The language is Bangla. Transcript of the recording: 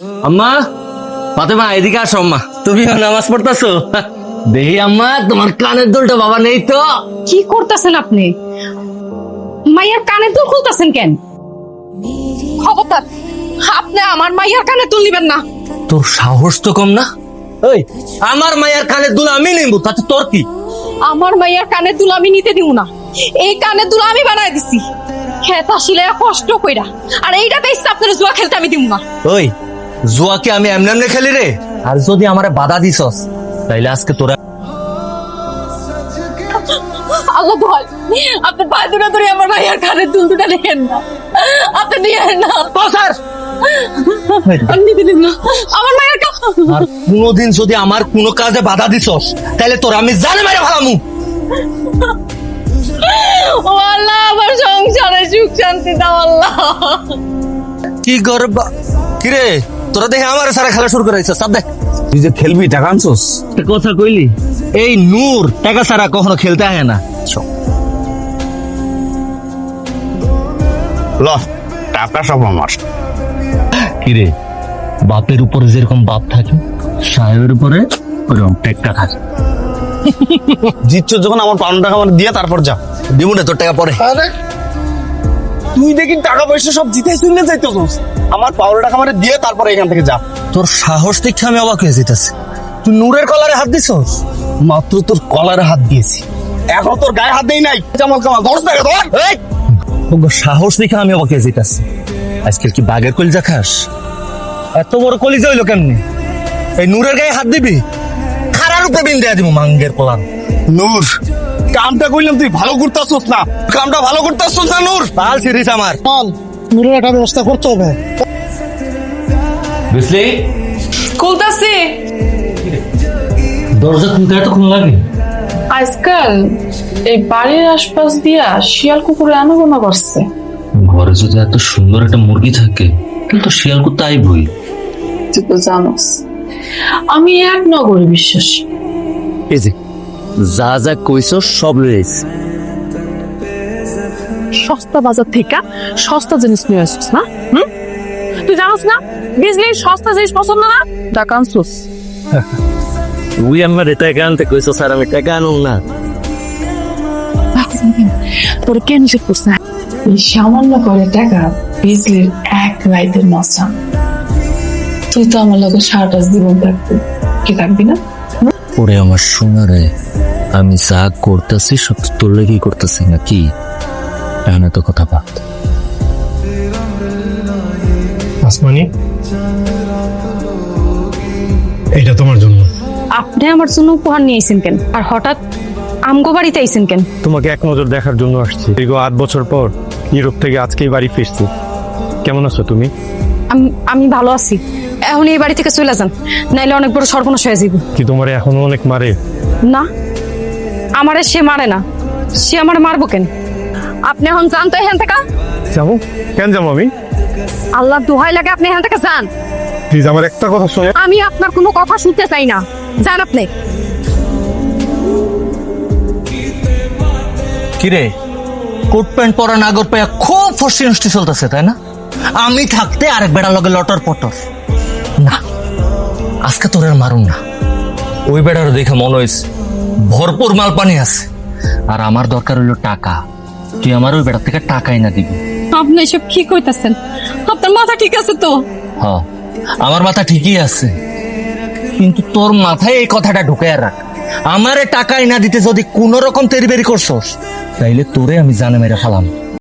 আম্মা ফাতেমা এদিকে আসো আম্মা। তুমি নামাজ পড়তেছো? দেখি আম্মা তোমার কানের দুলটা বাবা নেই তো। কি করতেছেন আপনি? মাইয়ার কানে দুল খুলতেছেন কেন? খবরদার আপনি আমার মাইয়ার কানে নিবেন না। তোর সাহস তো কম না? ওই আমার মায়ের কানের দুল আমি নেব তাতে তোর কি? আমার মাইয়ার কানে দুল আমি নিতে দিব না। এই কানে দুল আমি বানাই দিছি। খেত আসলে কষ্ট কইরা। আর এইটা বেশ আপনার জুয়া খেলতে আমি দিব না। ওই জুয়াকে আমি এমনি এমনি খেলি রে? আর যদি আমারে বাধা দিছস তাইলে আজকে তোরা আল্লাহ ভয় আপনি দূরে দূরে আমার মাইয়ার কানে দুল দুটা নেন না। আপনি নিয়ে না। বসার আমি নিতে না। আমার মায়ের আর কোনোদিন যদি আমার কোনো কাজে বাধা দিছস তাহলে তোর আমি জানে মেরে ভালামু ও আল্লাহ আমার সংসারে সুখ শান্তি দাও আল্লাহ। কি গর্বা কিরে? তোরা দেখে আমার সারা খেলা শুরু করাইছ সব দেখ তুই যে খেলবি টাকা আনছোস? কথা কইলি এই নূর টাকা ছাড়া কখনো খেলতে আয় না। ল টাকা সব আমার। কিরে বাপের উপরে যেরকম বাপ থাকে সাহেবের উপরে ওরকম টেক্কা থাকে। জিতছ যখন আমার পাউন্ড টাকা আমার দিয়ে তারপর যা। দিব না তোর টাকা পরে। আরে তুই দেখি টাকা পয়সা সব জিতে শুনলে যাইতেছস। আমার পাউন্ড টাকা আমার দিয়ে তারপর এখান থেকে যা। তোর সাহস দেখে আমি অবাক হয়ে যেতেছি তুই নূরের কলারে হাত দিছস? মাত্র তোর কলারে হাত দিয়েছি। এখন তোর গায়ে হাত দেই নাই। জামাল কামাল ধরস না ধর এই! সাহস দেখে আমি অবাক হয়ে যেতেছি আজকাল কি বাঘের কলিজা খাস? এত বড় কলিজা হইল কেমনি? এই নূরের গায়ে হাত দিবি? খারার উপরে বিন দেয়া দিব মাঙ্গের কলার নূর কামটা কইলাম তুই ভালো করতেছস না। কামটা ভালো করতেছস না নূর? পাল ছিড়িস আমার। চল নূরের একটা ব্যবস্থা করতে হবে। বুঝলি খুলতাছি। দরজা খুলতে এত খুন লাগে? আজকাল এই বাড়ির আশপাশ দিয়া শিয়াল কুকুরে আনাগোনা করছে ঘরে যদি এত সুন্দর একটা মুরগি থাকে কিন্তু শিয়াল তাই আইবই। তুই তো জানোস। আমি এক নগরে বিশ্বাসী। এই যে যা যা কইছ সব লইছি সস্তা বাজার থেকে সস্তা জিনিস নিয়ে আসছিস না হুম? তুই জানোস না? বিজলি সস্তা জিনিস পছন্দ না? টাকা আনছিস। তুই আমার এটা আনতে কইছ স্যার আমি টাকা আনুম না। তোর কেন নিষেধ করছে? এই সামান্য করে টাকা বিজলির এক রাইতের নষ্ট তুই তো আমার লোকের সারাটা জীবন থাকবি। কি থাকবি না? ওরে আমার সোনা রে। আমি যা করতেছি সব তোর লেগেই করতেছি না কি এখানে তো কথা বাদ? আসমানি এটা তোমার জন্য। আপনি আমার জন্য উপহার নিয়ে আইছেন কেন? আর হঠাৎ আমগো বাড়িতে আইছেন কেন? তোমাকে এক নজর দেখার জন্য আসছি। দীর্ঘ আট বছর পর ইউরোপ থেকে আজকেই বাড়ি ফিরছি। কেমন আছো তুমি? আমি আমি ভালো আছি। এখন এই বাড়ি থেকে চলে যান নাইলে অনেক বড় সর্বনাশ হয়ে যাবে কি তোমার এখনও অনেক মারে? না। আমারে সে মারে না। সে আমার মারবো কেন? আপনি এখন যান তো এখান থেকে। যাব? কেন যাব আমি? আল্লাহ দোহাই লাগে আপনি এখান থেকে যান। প্লিজ আমার একটা কথা শোনে আমি আপনার কোনো কথা শুনতে চাই না। যান আপনি। কিরে? কোট প্যান্ট পরা নাগর পায়া খুব ফষ্টি নষ্টি চলতেছে তাই না? আমি থাকতে আরেক বেড়া লগে লটর পটর। না আজকে তোর আর মারুন না। ওই বেড়ার দেখে মনে হয়েছে ভরপুর মাল পানি আছে। আর আমার দরকার হইল টাকা। তুই আমার ওই বেড়া থেকে টাকাই না দিবি। আপনি এসব কি কইতাছেন? আপনার মাথা ঠিক আছে তো? হ। আমার মাথা ঠিকই আছে। কিন্তু তোর মাথায় এই কথাটা ঢুকে রাখ। আমারে টাকাই না দিতে যদি কোনো রকম তেরিবেরি করছস তাইলে তোরে আমি জানে মেরে ফেলাম।